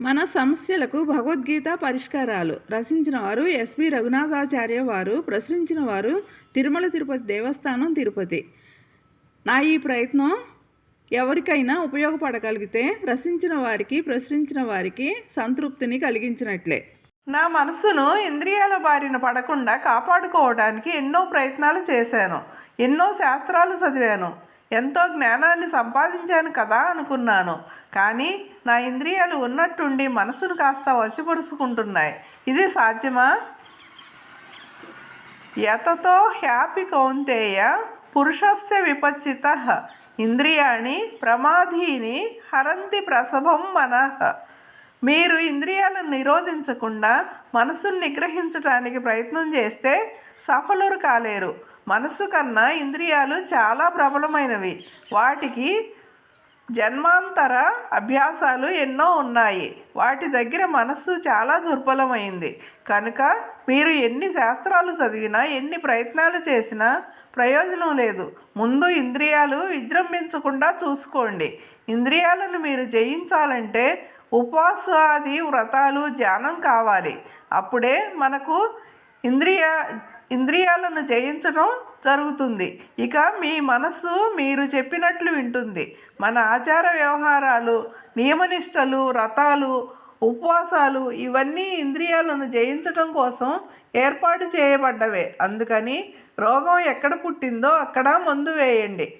మన సమస్యలకు భగవద్గీత పరిష్కారాలు. రచించిన వారు ఎస్వి రఘునాథాచార్య వారు ప్రచురించిన వారు తిరుమల తిరుపతి దేవస్థానం తిరుపతి. నా ఈ ప్రయత్నం ఎవరికైనా ఉపయోగపడగలిగితే రచించిన వారికి ప్రచురించిన వారికి సంతృప్తిని కలిగించినట్లే. నా మనసును ఇంద్రియాల బారిన పడకుండా కాపాడుకోవడానికి ఎన్నో ప్రయత్నాలు చేశాను. ఎన్నో శాస్త్రాలు చదివాను. ఎంతో జ్ఞానాన్ని సంపాదించాను కదా అనుకున్నాను. కానీ నా ఇంద్రియాలు ఉన్నట్టుండి మనసును కాస్త వశపరుచుకుంటున్నాయి. ఇది సాధ్యమా? యతతో హ్యాపి కౌంతేయ పురుషస్య విపచ్చిత. ఇంద్రియాణి ప్రమాధీని హరంతి ప్రసభం మనః. మీరు ఇంద్రియాలను నిరోధించకుండా మనసును నిగ్రహించడానికి ప్రయత్నం చేస్తే సఫలురు కాలేరు. మనసు కన్నా ఇంద్రియాలు చాలా ప్రబలమైనవి. వాటికి జన్మాంతర అభ్యాసాలు ఎన్నో ఉన్నాయి. వాటి దగ్గర మనస్సు చాలా దుర్బలమైంది. కనుక మీరు ఎన్ని శాస్త్రాలు చదివినా ఎన్ని ప్రయత్నాలు చేసినా ప్రయోజనం లేదు. ముందు ఇంద్రియాలు విజృంభించకుండా చూసుకోండి. ఇంద్రియాలను మీరు జయించాలంటే ఉపవాసాది వ్రతాలు ధ్యానం కావాలి. అప్పుడే మనకు ఇంద్రియ ఇంద్రియాలను జయించడం జరుగుతుంది. ఇక మీ మనస్సు మీరు చెప్పినట్లు వింటుంది. మన ఆచార వ్యవహారాలు నియమనిష్టలు వ్రతాలు ఉపవాసాలు ఇవన్నీ ఇంద్రియాలను జయించటం కోసం ఏర్పాటు చేయబడ్డవే. అందుకని రోగం ఎక్కడ పుట్టిందో అక్కడ మందు వేయండి.